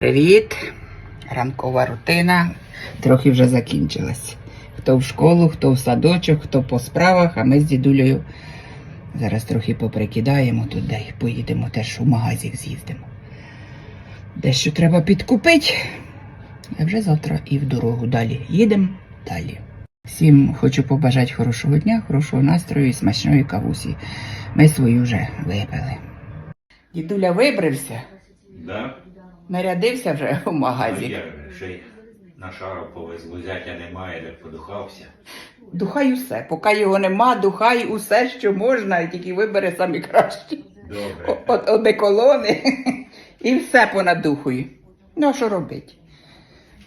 Привіт! Ранкова рутина трохи вже закінчилась. Хто в школу, хто в садочок, хто по справах, а ми з дідулею зараз трохи поприкидаємо туди і поїдемо теж у магазин з'їздимо. Дещо треба підкупити. А вже завтра і в дорогу далі. Їдемо далі. Всім хочу побажати хорошого дня, хорошого настрою і смачної кавусі. Ми свою вже випили. Дідуля вибрився, Да? Нарядився вже у А магазин. як ще й на шару повезло, зятя немає, так подухався. Духай усе. Поки його нема, духай усе, що можна, і тільки вибере самі кращі. Добре. От одеколони і все понадухує. Ну, а що робити?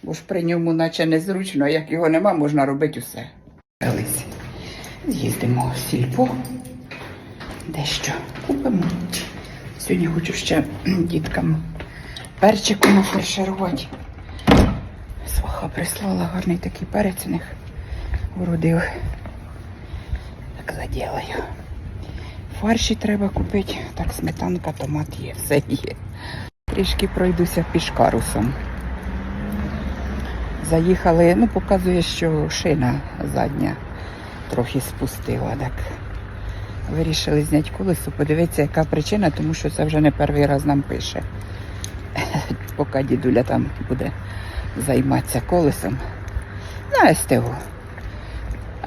Бо ж при ньому наче незручно, а як його нема, можна робити усе. З'їздимо в сільпо. Дещо купимо. Сьогодні хочу ще діткам перчику нафарширувати. Сваха прислала гарний такий перець у них вродив. Так заділаю. Фарші треба купити. Так, сметанка, томат є, все є. Трішки пройдуся пішкарусом. Заїхали, ну, показує, що шина задня трохи спустила. Так. Вирішили зняти колесо, подивитися, яка причина, тому що це вже не перший раз нам пише. Поки дідуля там буде займатися колесом. На СТО.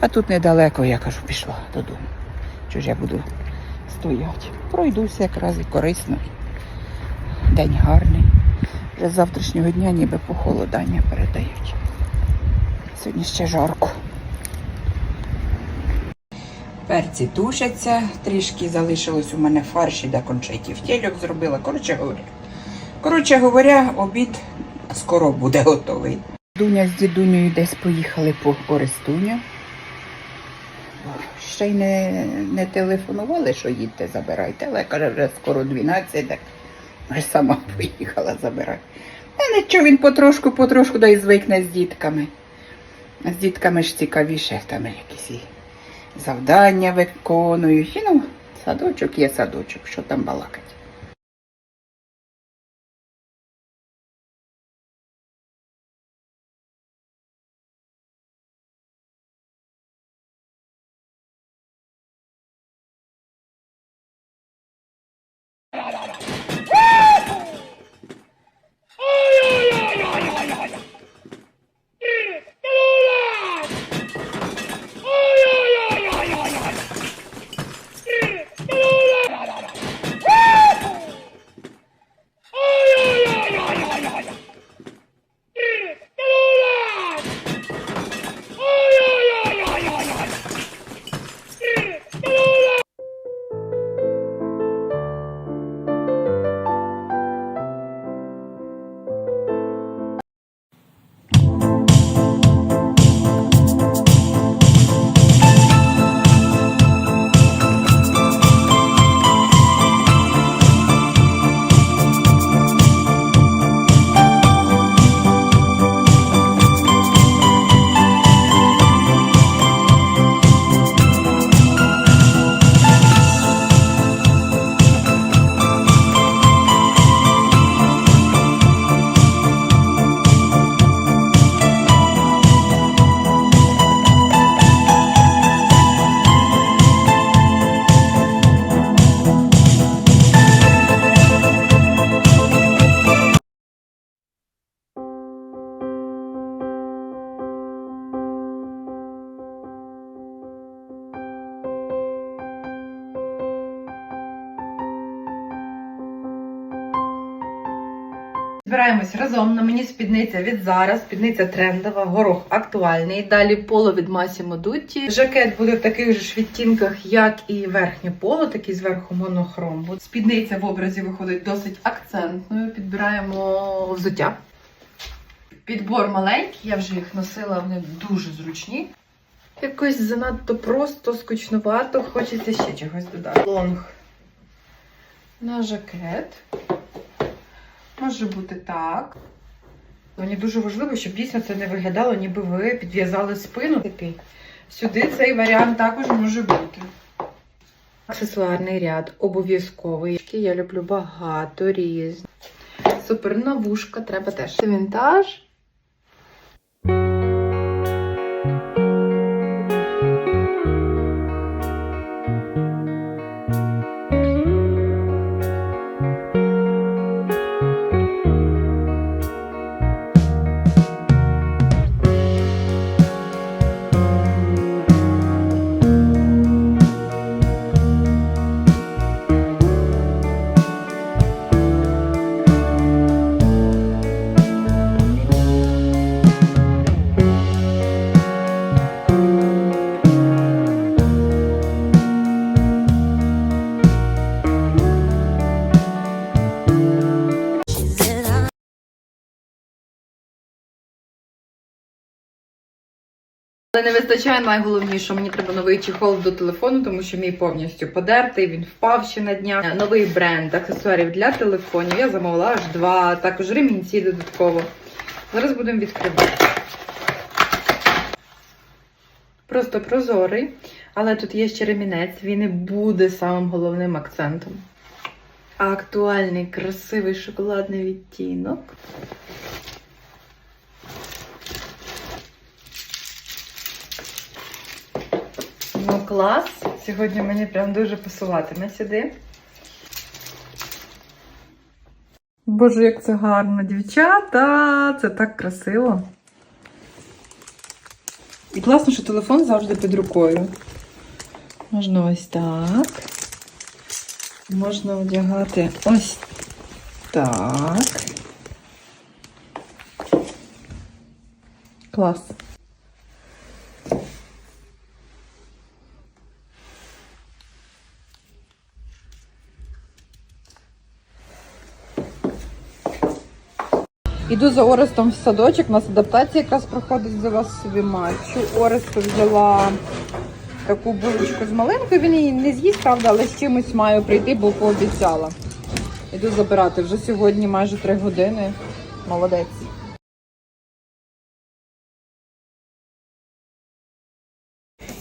А тут недалеко, я кажу, пішла додому. Чого ж я буду стоять. Пройдуся якраз і корисно. День гарний. Вже з завтрашнього дня ніби похолодання передають. Сьогодні ще жарко. Перці тушаться, трішки залишилось у мене фарші до кончетів. Тільок зробила. Коротше говоря. Коротше говоря, обід скоро буде готовий. Дуня з дідунею десь поїхали по Орестуню. Ще й не, не телефонували, що їдьте забирайте, але каже, вже скоро 12, так вже сама поїхала забирати. Та нічого, він потрошку, потрошку да звикне з дітками. З дітками ж цікавіше, там якісь і завдання виконують. І, ну, садочок є садочок, що там балакать. Мені спідниця від Zara, спідниця трендова, горох актуальний. Далі поло від Massimo Dutti. Жакет буде в таких же ж відтінках, як і верхнє поло, такий зверху монохром. Спідниця в образі виходить досить акцентною. Підбираємо взуття. Підбор маленький, я вже їх носила, вони дуже зручні. Якось занадто просто, скучнувато, хочеться ще чогось додати. Лонг на жакет. Може бути так. Мені дуже важливо, щоб дійсно це не виглядало, ніби ви підв'язали спину. Такий. Сюди цей варіант також може бути. Аксесуарний ряд обов'язковий. Я люблю багато різних. Супер, на вушка треба теж. Це вінтаж. Але не вистачає найголовнішого. Мені треба новий чехол до телефону, тому що мій повністю подертий, він впав ще на днях. Новий бренд аксесуарів для телефонів. Я замовила аж два, також ремінці додатково. Зараз будемо відкривати. Просто прозорий, але тут є ще ремінець, він і буде самим головним акцентом. Актуальний, красивий шоколадний відтінок. Клас. Сьогодні мені прям дуже посилатиме сюди. Боже, як це гарно, дівчата! Це так красиво. І класно, що телефон завжди під рукою. Можна ось так. Можна одягати ось так. Клас. Іду за Орестом в садочок, у нас адаптація якраз проходить за вас собі матчу. Оресту взяла таку булочку з малинкою. Він її не з'їсть, правда, але з чимось маю прийти, бо пообіцяла. Іду забирати вже сьогодні майже три години. Молодець.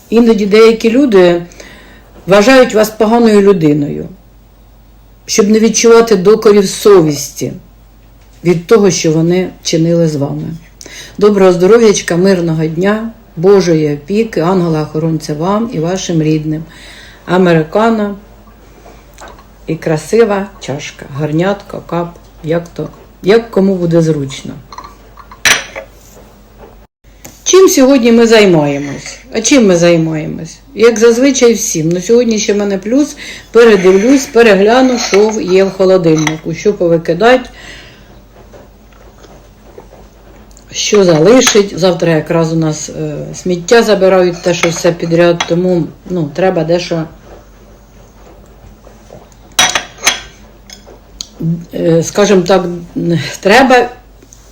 Іноді деякі люди вважають вас поганою людиною, щоб не відчувати докорів совісті від того, що вони чинили з вами. Доброго здоров'ячка, мирного дня, Божої опіки, ангела-охоронця вам і вашим рідним. Американо і красива чашка, гарнятка, кап, як то, як кому буде зручно. Чим сьогодні ми займаємось? А чим ми займаємось? Як зазвичай всім. Ну сьогодні ще в мене плюс. Передивлюсь, перегляну, що є в холодильнику, що повикидати, що залишить. Завтра якраз у нас е, сміття забирають те, що все підряд, тому ну, треба дещо. е, Скажімо так, треба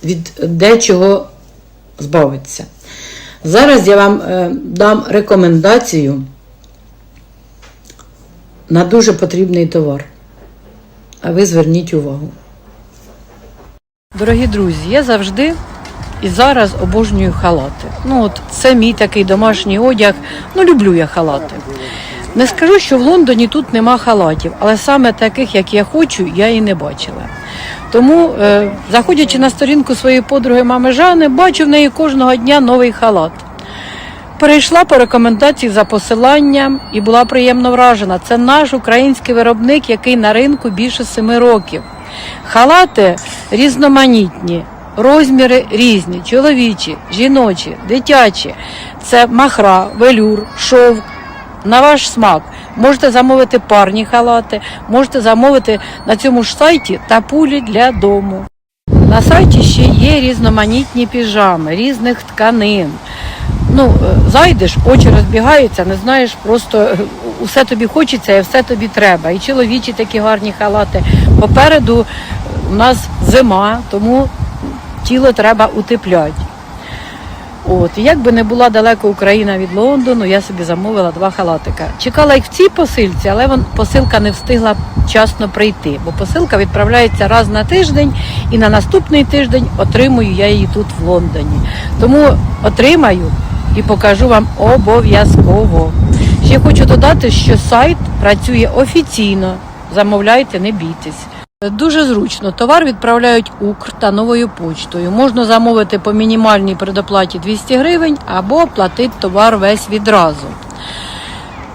від дечого збавитися. Зараз я вам е, дам рекомендацію на дуже потрібний товар. А ви зверніть увагу. Дорогі друзі, я завжди і зараз обожнюю халати. Ну, от це мій такий домашній одяг. Ну, люблю я халати. Не скажу, що в Лондоні тут нема халатів, але саме таких, як я хочу, я і не бачила. Тому, е, заходячи на сторінку своєї подруги мами Жани, бачу в неї кожного дня новий халат. Перейшла по рекомендації за посиланням і була приємно вражена. Це наш український виробник, який на ринку більше семи років. Халати різноманітні, розміри різні: чоловічі, жіночі, дитячі. Це махра, велюр, шовк. На ваш смак. Можете замовити парні халати, можете замовити на цьому ж сайті тапулі для дому. На сайті ще є різноманітні піжами, різних тканин. Ну, е, зайдеш, очі розбігаються, не знаєш, просто е, усе тобі хочеться і все тобі треба. І чоловічі такі гарні халати. Попереду у нас зима, тому тіло треба утепляти. От, як би не була далеко Україна від Лондону, я собі замовила два халатика. Чекала їх в цій посилці, але вон, посилка не встигла вчасно прийти, бо посилка відправляється раз на тиждень, і на наступний тиждень отримую я її тут в Лондоні. Тому отримаю і покажу вам обов'язково. Ще хочу додати, що сайт працює офіційно. Замовляйте, не бійтесь. Дуже зручно. Товар відправляють Укр та новою почтою. Можна замовити по мінімальній предоплаті 200 гривень або платити товар весь відразу.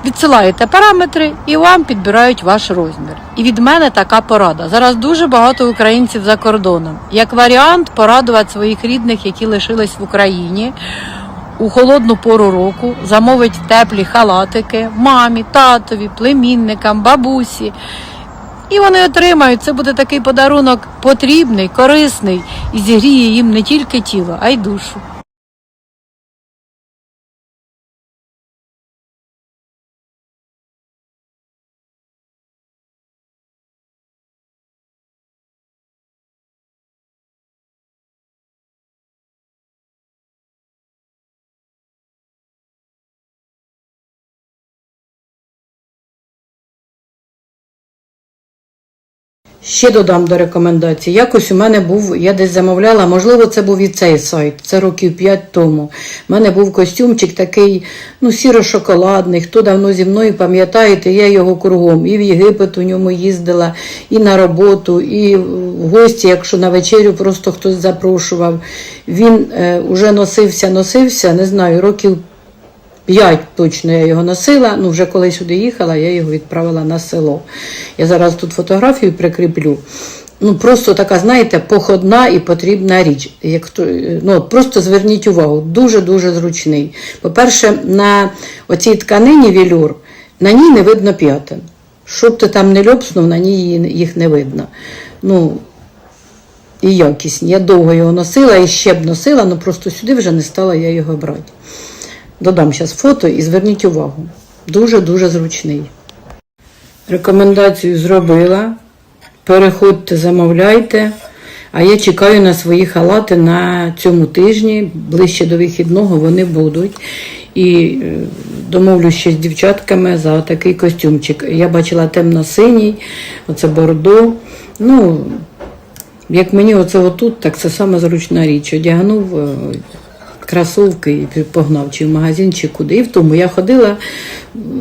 Відсилаєте параметри і вам підбирають ваш розмір. І від мене така порада. Зараз дуже багато українців за кордоном. Як варіант, порадувати своїх рідних, які лишились в Україні. У холодну пору року замовить теплі халатики мамі, татові, племінникам, бабусі. І вони отримають. Це буде такий подарунок потрібний, корисний і зігріє їм не тільки тіло, а й душу. Ще додам до рекомендацій. Якось у мене був, я десь замовляла, можливо, це був і цей сайт, це років 5 тому. У мене був костюмчик такий, ну, сіро-шоколадний. Хто давно зі мною пам'ятаєте, я його кругом. І в Єгипет у ньому їздила, і на роботу, і в гості, якщо на вечерю просто хтось запрошував. Він е, уже носився, носився, не знаю, років П'ять точно я його носила. Ну, вже коли сюди їхала, я його відправила на село. Я зараз тут фотографію прикріплю. Ну, просто така, знаєте, походна і потрібна річ. Як то, ну, просто зверніть увагу, дуже-дуже зручний. По-перше, на оцій тканині вілюр, на ній не видно п'ятин. Щоб ти там не льопснув, на ній їх не видно. Ну, і якісні. Я довго його носила і ще б носила, але просто сюди вже не стала я його брати. Додам зараз фото і зверніть увагу. Дуже-дуже зручний. Рекомендацію зробила. Переходьте, замовляйте. А я чекаю на свої халати на цьому тижні. Ближче до вихідного вони будуть. І е, домовлюсь ще з дівчатками за такий костюмчик. Я бачила темно-синій, оце бордо. Ну, як мені оце отут, так це саме зручна річ. Одягнув е, кросовки і погнав чи в магазин, чи куди. І в тому я ходила,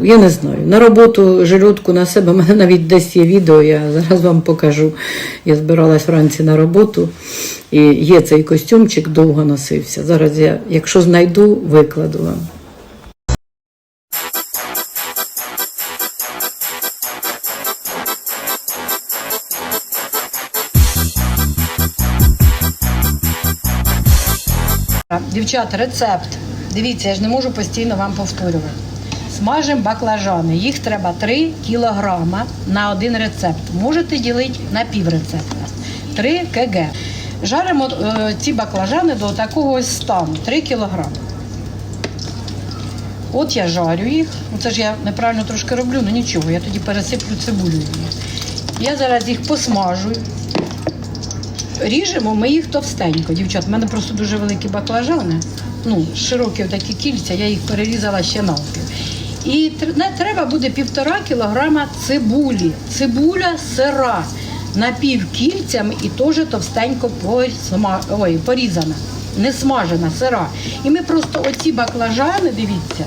я не знаю, на роботу жилютку на себе. У мене навіть десь є відео, я зараз вам покажу. Я збиралась вранці на роботу, і є цей костюмчик, довго носився. Зараз я, якщо знайду, викладу вам. Дівчата, рецепт. Дивіться, я ж не можу постійно вам повторювати. Смажимо баклажани. Їх треба 3 кілограма на один рецепт. Можете ділити на пів рецепта. 3 кг. Жаримо е, ці баклажани до такого ось стану 3 кілограми. От я жарю їх. Ну, Це ж я неправильно трошки роблю, ну нічого, я тоді пересиплю цибулею. Я зараз їх посмажу. Ріжемо ми їх товстенько, дівчат. У мене просто дуже великі баклажани. Ну, широкі такі кільця, я їх перерізала ще навпіл. І тр- треба буде півтора кілограма цибулі. Цибуля сира напівкільцями і теж товстенько порізана, не смажена, сира. І ми просто оці баклажани, дивіться,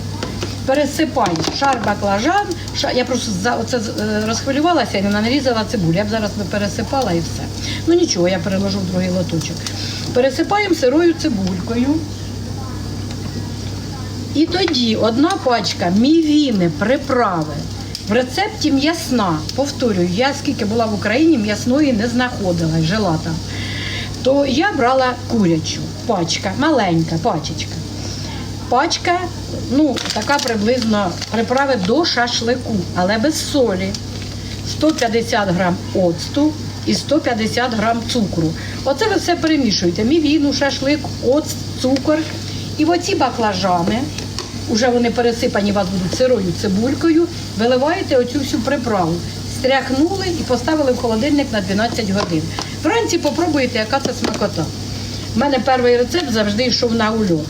пересипаємо шар баклажан. Ша... Я просто за оце е, розхвилювалася і нарізала цибулю. Я б зараз би пересипала і все. Ну нічого, я переложу в другий лоточок. Пересипаємо сирою цибулькою. І тоді одна пачка мівіни приправи. В рецепті м'ясна. Повторюю, я скільки була в Україні, м'ясної не знаходила, жила там. То я брала курячу пачка, маленька пачечка. Пачка, ну, така приблизно приправи до шашлику, але без солі. 150 грам оцту і 150 грам цукру. Оце ви все перемішуєте. Мівіну, шашлик, оцт, цукор. І оці баклажани, вже вони пересипані у вас будуть сирою цибулькою, виливаєте оцю всю приправу. Стряхнули і поставили в холодильник на 12 годин. Вранці попробуйте, яка це смакота. У мене перший рецепт завжди йшов на ульот.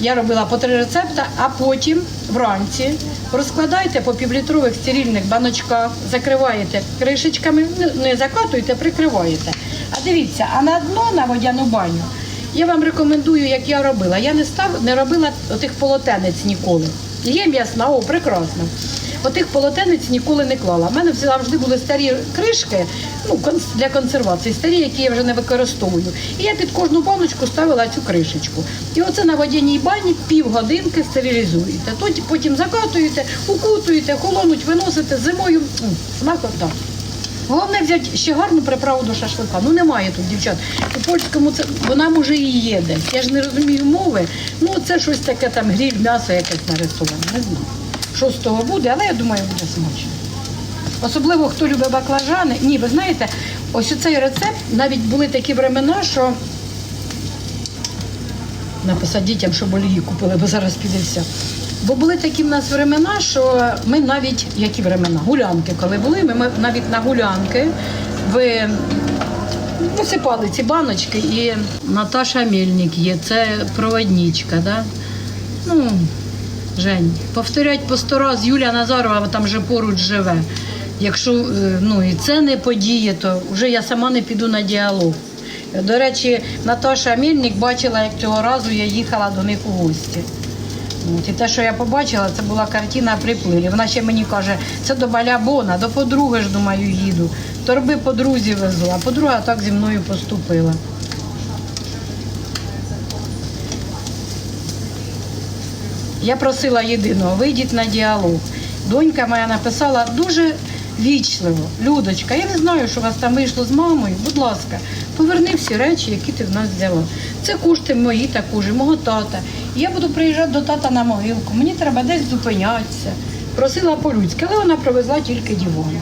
Я робила по три рецепти, а потім вранці розкладайте по півлітрових стерильних баночках, закриваєте кришечками, не- не закатуєте, прикриваєте. А дивіться, а на дно на водяну баню я вам рекомендую, як я робила. Я не став, не робила отих полотенець ніколи. Є м'ясна, о, прекрасно. Отих полотенець ніколи не клала. У мене завжди були старі кришки ну, для консервації, старі, які я вже не використовую. І я під кожну баночку ставила цю кришечку. І оце на водяній бані півгодинки стерилізуєте. Потім закатуєте, укутуєте, холонуть, виносите зимою. Смакота. Головне взяти ще гарну приправу до шашлика. Ну немає тут, дівчат. У польському це вона може і є. Я ж не розумію мови. Ну це щось таке там гріль, м'ясо якесь нарисоване. Не знаю. Що з того буде, але я думаю, буде смачно. Особливо хто любить баклажани. Ні, ви знаєте, ось цей рецепт навіть були такі времена, що написати дітям, щоб олії купили, бо зараз піде все. Бо були такі в нас времена, що ми навіть, які времена, гулянки, коли були, ми навіть на гулянки ви висипали ці баночки і Наташа Мельник є, це проводничка, да? Ну, Жень, повторять по сто раз Юля Назарова там вже поруч живе. Якщо е, ну, і це не подіє, то вже я сама не піду на діалог. До речі, Наташа Мельник бачила, як цього разу я їхала до них у гості. От, і те, що я побачила, це була картина припливі. Вона ще мені каже, це до Балябона, до подруги ж, думаю, їду. Торби подрузі везу, а подруга так зі мною поступила. Я просила єдиного, вийдіть на діалог. Донька моя написала дуже вічливо. Людочка, я не знаю, що у вас там вийшло з мамою. Будь ласка, поверни всі речі, які ти в нас взяла. Це кошти мої також, і мого тата. Я буду приїжджати до тата на могилку. Мені треба десь зупинятися. Просила по-людськи, але вона привезла тільки дівону.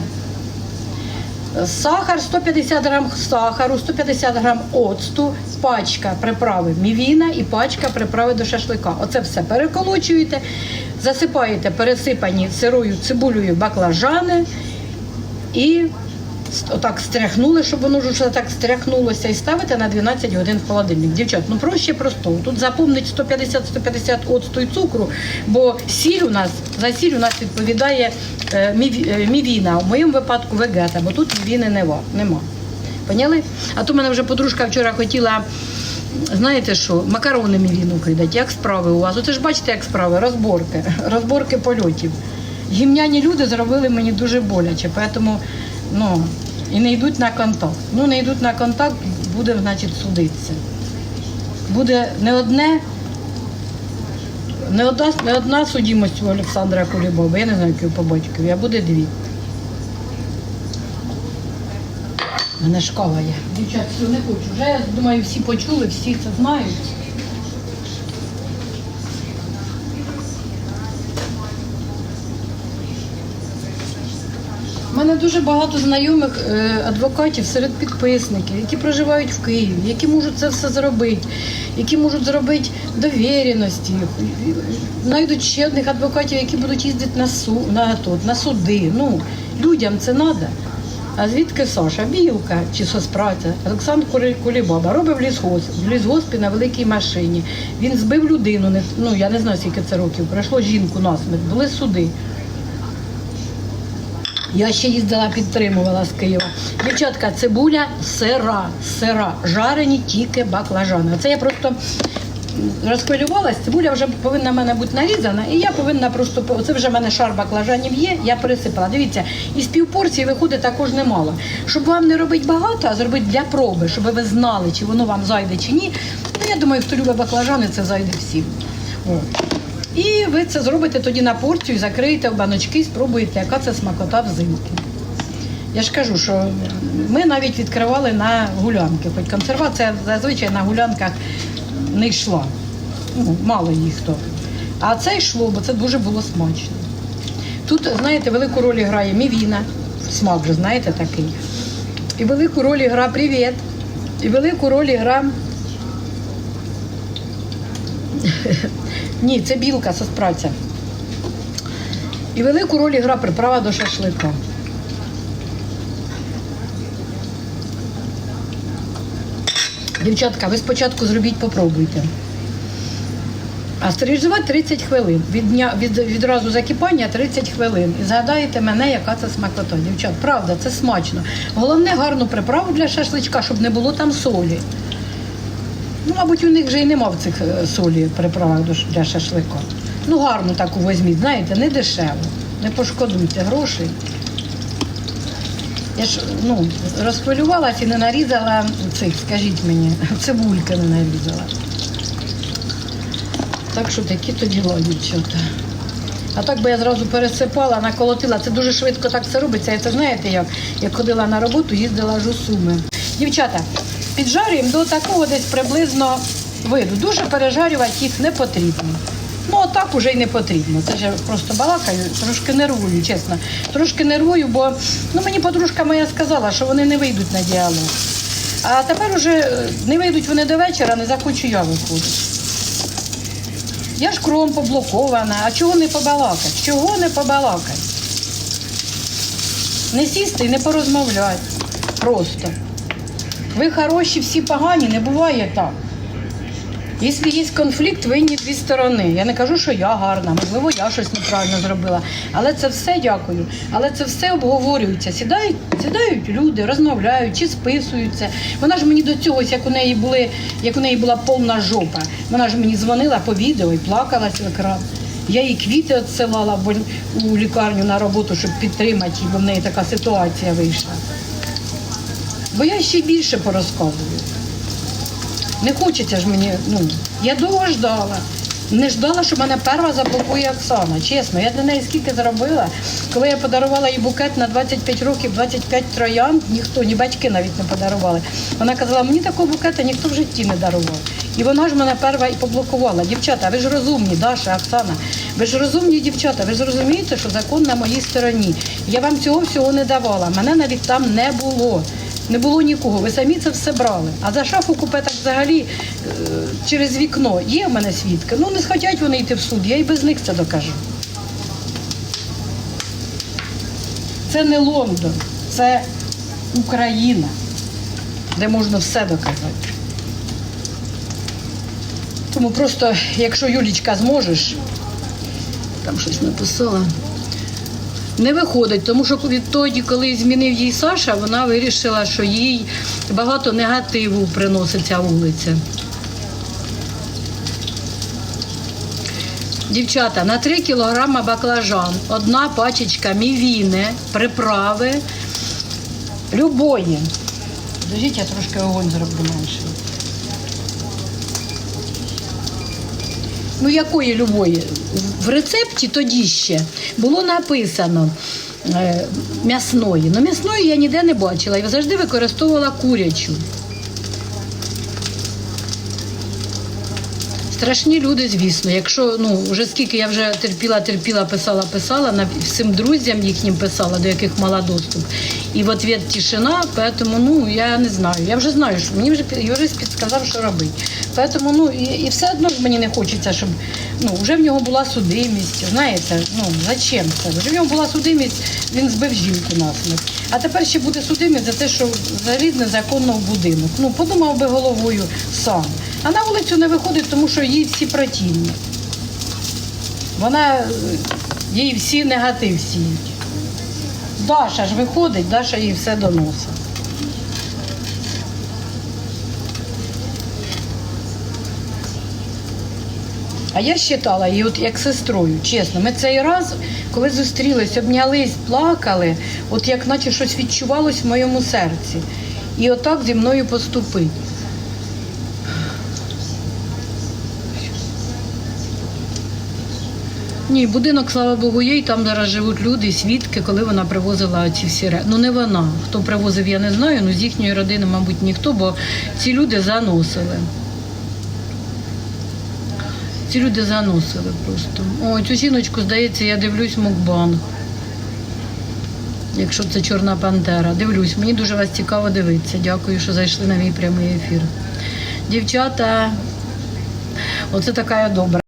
Сахар 150 грам сахару, 150 грам оцту, пачка приправи мівіна і пачка приправи до шашлика. Оце все переколочуєте, засипаєте пересипані сирою цибулею баклажани і отак стряхнули, щоб воно ж так стряхнулося, і ставите на 12 годин в холодильник. Дівчат, ну проще простого. Тут заповнить 150-150 оцту і цукру, бо сіль у нас, за сіль у нас відповідає е, е, мівіна, в моєму випадку вегета, бо тут мівіни нема. Поняли? А то мене вже подружка вчора хотіла, знаєте що, макарони мівіну кидати. Як справи у вас? Оце ж бачите, як справи, розборки, розборки польотів. Гімняні люди зробили мені дуже боляче, тому ну, і не йдуть на контакт. Ну, не йдуть на контакт, буде, значить, судитися. Буде не одне, не одна, не одна судімость у Олександра Кулібова, я не знаю, який по батькові, а буде дві. У Мене шкала є. Дівчат, все, не хочу. Вже, я думаю, всі почули, всі це знають. У мене дуже багато знайомих е, адвокатів серед підписників, які проживають в Києві, які можуть це все зробити, які можуть зробити довіреності. Знайдуть ще одних адвокатів, які будуть їздити на су на, на суди. Ну, людям це треба. А звідки Саша? Білка чи соцпраця? Олександр Кулібаба робив лісгосп, в лісгоспі на великій машині. Він збив людину, ну я не знаю, скільки це років. Пройшло жінку насмерть, були суди. Я ще їздила, підтримувала з Києва. Дівчатка, цибуля сира, сира, жарені тільки баклажани. Це я просто розхвилювалась, цибуля вже повинна в мене бути нарізана, і я повинна просто це вже в мене шар баклажанів є, я пересипала. Дивіться, із півпорції виходить також немало. Щоб вам не робити багато, а зробити для проби, щоб ви знали, чи воно вам зайде чи ні. Ну, я думаю, хто любить баклажани, це зайде всім. І ви це зробите тоді на порцію, закриєте в баночки спробуєте, яка це смакота взимки. Я ж кажу, що ми навіть відкривали на гулянки, хоч консервація зазвичай на гулянках не йшла. Ну, мало їх хто. А це йшло, бо це дуже було смачно. Тут, знаєте, велику роль грає мівіна, смак же, знаєте, такий. І велику роль гра привіт. І велику роль гра Ні, це білка соцпраця. І велику роль гра приправа до шашлика. Дівчатка, ви спочатку зробіть, попробуйте. А стерилізувати 30 хвилин. Від дня від, відразу закипання 30 хвилин. І згадаєте мене, яка це смакота. Дівчат, правда, це смачно. Головне гарну приправу для шашличка, щоб не було там солі. Ну, мабуть, у них вже і нема в цих е, солі приправах для шашлика. Ну, гарну таку візьміть, знаєте, не дешево. Не пошкодуйте грошей. Я ж ну, розхвилювалася і не нарізала цих, скажіть мені, цибульки не нарізала. Так що такі то діла. А так би я зразу пересипала, наколотила. Це дуже швидко так все робиться. І це знаєте як? Як ходила на роботу, їздила аж у Суми. Дівчата, піджарюємо до такого десь приблизно виду. Дуже пережарювати їх не потрібно. Ну, а так уже й не потрібно. Це ж я просто балакаю, трошки нервую, чесно. Трошки нервую, бо ну, мені подружка моя сказала, що вони не вийдуть на діалог. А тепер уже е, не вийдуть вони до вечора, не захочу я виходити. Я ж кром поблокована, а чого не побалакати? Чого не побалакати? Не сісти і не порозмовляти. Просто. Ви хороші, всі погані, не буває так. Якщо є конфлікт, винні дві сторони. Я не кажу, що я гарна, можливо, я щось неправильно зробила. Але це все дякую. Але це все обговорюється. Сідають, сідають люди, розмовляють чи списуються. Вона ж мені до цього, як у неї були, як у неї була повна жопа. Вона ж мені дзвонила по відео і плакалась в екран. Я їй квіти відсилала у лікарню на роботу, щоб підтримати бо в неї така ситуація вийшла. Бо я ще більше порозказую. Не хочеться ж мені, ну, я довго ждала. Не ждала, що мене перша заблокує Оксана. Чесно, я для неї скільки зробила. Коли я подарувала їй букет на 25 років, 25 троянд, ніхто, ні батьки навіть не подарували. Вона казала, мені такого букета ніхто в житті не дарував. І вона ж мене перша і поблокувала. Дівчата, ви ж розумні, Даша, Оксана. Ви ж розумні дівчата, ви ж розумієте, що закон на моїй стороні. Я вам цього всього не давала. Мене навіть там не було. Не було нікого, ви самі це все брали. А за шафу купе так взагалі е, через вікно. Є в мене свідки. Ну не схотять вони йти в суд, я і без них це докажу. Це не Лондон, це Україна, де можна все доказати. Тому просто, якщо Юлічка зможеш, там щось написала. Не виходить, тому що відтоді, коли змінив їй Саша, вона вирішила, що їй багато негативу приносить ця вулиця. Дівчата, на 3 кілограма баклажан, одна пачечка мівіни, приправи, любої. Подождіть, я трошки огонь зроблю менше. Ну, якої любої? В рецепті тоді ще було написано е, м'ясної. Ну, м'ясної я ніде не бачила. Я завжди використовувала курячу. Страшні люди, звісно. Якщо ну вже скільки я вже терпіла, терпіла, писала, писала, на всім друзям їхнім писала, до яких мала доступ. І в ответ тишина, поэтому, ну я не знаю. Я вже знаю, що мені вже юрист підсказав, що робити. Поэтому, ну і, і все одно мені не хочеться, щоб ну вже в нього була судимість. Знаєте, ну зачем це? Вже в нього була судимість, він збив жінку насмерть. А тепер ще буде судимість за те, що заліз незаконно в будинок. Ну подумав би головою сам. А на вулицю не виходить, тому що їй всі противні. Вона е, їй всі негатив сіють. Даша ж виходить, Даша їй все доносить. А я вважала її от як сестрою, чесно. Ми цей раз, коли зустрілись, обнялись, плакали, от як наче щось відчувалось в моєму серці. І отак зі мною поступить. Ні, будинок, слава Богу, є, і там зараз живуть люди, свідки, коли вона привозила ці всі речі. Ну не вона. Хто привозив, я не знаю, ну з їхньої родини, мабуть, ніхто, бо ці люди заносили. Ці люди заносили просто. О, цю жіночку, здається, я дивлюсь мукбанг. Якщо це Чорна Пантера. Дивлюсь, мені дуже вас цікаво дивитися. Дякую, що зайшли на мій прямий ефір. Дівчата, оце така я добра.